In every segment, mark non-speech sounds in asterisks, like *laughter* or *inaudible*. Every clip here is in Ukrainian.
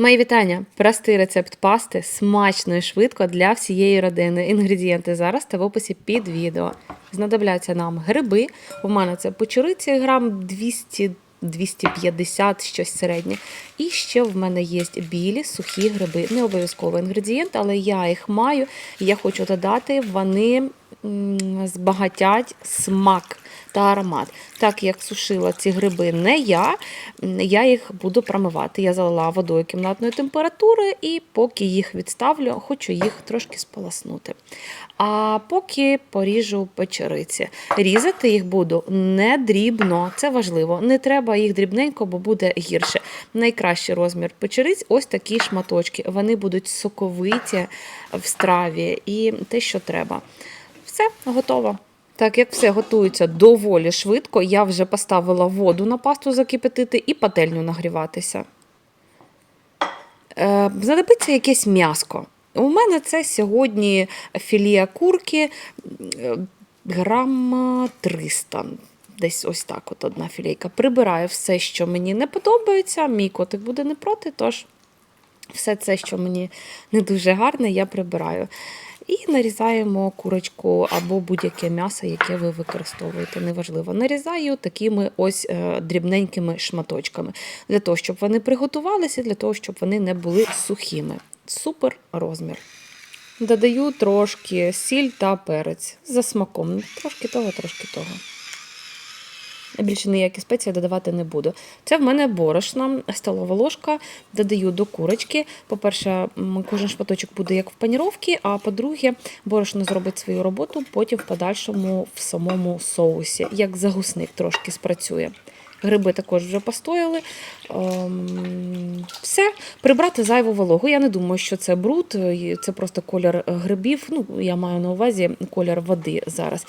Мої вітання! Простий рецепт пасти, смачно і швидко для всієї родини. Інгредієнти зараз та в описі під відео. Знадобляться нам гриби. У мене це печериці грам 200 250, щось середнє. І ще в мене є білі сухі гриби. Не обов'язковий інгредієнт, але я їх маю. Я хочу додати, вони збагатять смак та аромат. Так як сушила ці гриби не я, я їх буду промивати. Я залила водою кімнатної температури, і поки їх відставлю, хочу їх трошки сполоснути. А поки поріжу печериці. Різати їх буду не дрібно, це важливо. Не треба їх дрібненько, бо буде гірше. Найкращий розмір печериць ось такі шматочки. Вони будуть соковиті в страві і те, що треба. Все, готово. Так як все готується доволі швидко, я вже поставила воду на пасту закипятити і пательню нагріватися. Е, знадобиться якесь м'яско. У мене це сьогодні філія курки е, грам 300. Десь ось так, от одна філійка. Прибираю все, що мені не подобається. Мій котик буде не проти, тож все це, що мені не дуже гарне, я прибираю. І нарізаємо курочку або будь-яке м'ясо, яке ви використовуєте. Неважливо. Нарізаю такими ось е, дрібненькими шматочками. Для того, щоб вони приготувалися, для того, щоб вони не були сухими. Супер розмір. Додаю трошки сіль та перець за смаком. Трошки того, трошки того. Більше ніякі спеції додавати не буду. Це в мене борошна, столова ложка. Додаю до курочки. По-перше, кожен шматочок буде як в паніровці, а по-друге, борошно зробить свою роботу, потім в подальшому в самому соусі, як загусник трошки спрацює. Гриби також вже постояли. Ем, Все, прибрати зайву вологу. Я не думаю, що це бруд, це просто колір грибів. Ну, я маю на увазі колір води зараз.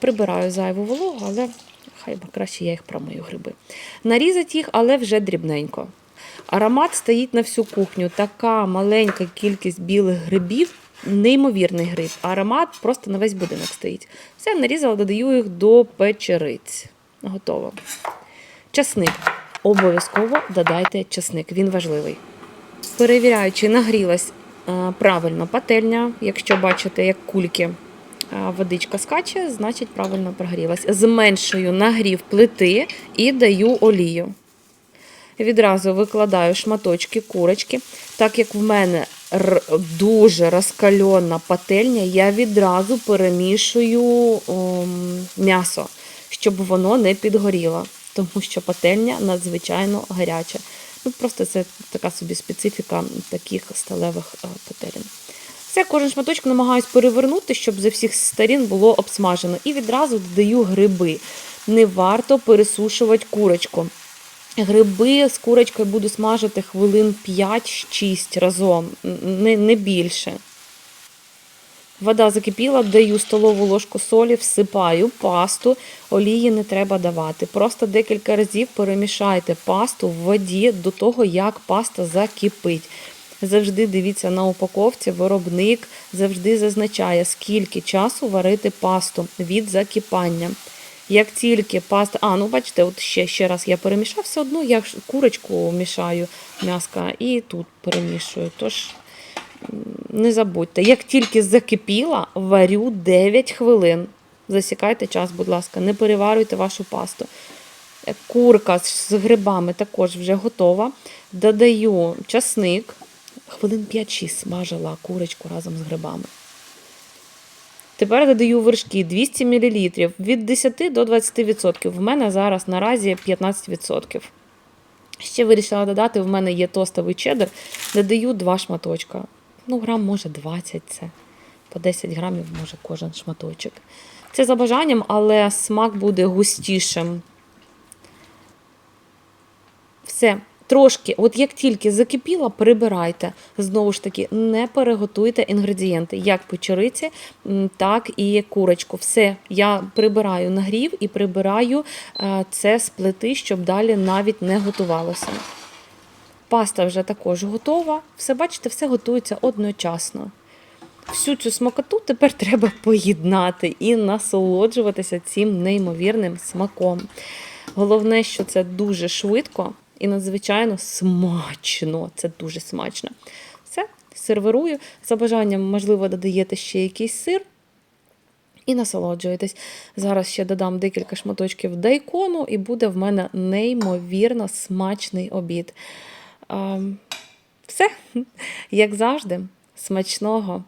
Прибираю зайву вологу, але хай би краще я їх промию гриби. Нарізати їх, але вже дрібненько. Аромат стоїть на всю кухню. Така маленька кількість білих грибів, неймовірний гриб. Аромат просто на весь будинок стоїть. Все, нарізала, додаю їх до печериць. Готово. Часник. Обов'язково додайте часник, він важливий. Перевіряю, чи нагрілась е, правильно пательня. Якщо бачите, як кульки водичка скаче, значить правильно прогрілась. Зменшую нагрів плити і даю олію. Відразу викладаю шматочки курочки. Так як в мене дуже розкальона пательня, я відразу перемішую ом, м'ясо, щоб воно не підгоріло, тому що пательня надзвичайно гаряча. Ну, просто це така собі специфіка таких сталевих е, пательень. Все, кожен шматочок намагаюсь перевернути, щоб з всіх сторін було обсмажено. І відразу додаю гриби. Не варто пересушувати курочку. Гриби з курочкою буду смажити хвилин 5-6 разом, не, не більше. Вода закипіла, даю столову ложку солі, всипаю пасту, олії не треба давати. Просто декілька разів перемішайте пасту в воді до того, як паста закипить. Завжди дивіться на упаковці, виробник завжди зазначає, скільки часу варити пасту від закипання. Як тільки паста. А, ну бачите, от ще, ще раз я перемішав, все одно я курочку мішаю м'яска і тут перемішую. Тож не забудьте, як тільки закипіла, варю 9 хвилин. Засікайте час, будь ласка, не переварюйте вашу пасту. Курка з грибами також вже готова. Додаю часник. Хвилин 5-6 смажила курочку разом з грибами. Тепер додаю вершки 200 мл від 10 до 20%. В мене зараз наразі 15%. Ще вирішила додати, в мене є тостовий чеддер, додаю 2 шматочка. Ну, грам, може, 20 це. По 10 грамів може кожен шматочок. Це за бажанням, але смак буде густішим. Все. Трошки, от як тільки закипіла, прибирайте. Знову ж таки, не переготуйте інгредієнти, як печериці, так і курочку. Все, я прибираю нагрів і прибираю е, це з плити, щоб далі навіть не готувалося. Паста вже також готова. Все, бачите, все готується одночасно. Всю цю смакоту тепер *laughs* треба поєднати і насолоджуватися цим неймовірним смаком. Головне, що це дуже швидко і надзвичайно смачно. Це дуже смачно. Все, сервірую. За бажанням, можливо, додаєте ще якийсь сир. І насолоджуєтесь. Зараз ще додам декілька шматочків дайкону, і буде в мене неймовірно смачний обід. Ем, все, *laughs* як завжди, смачного.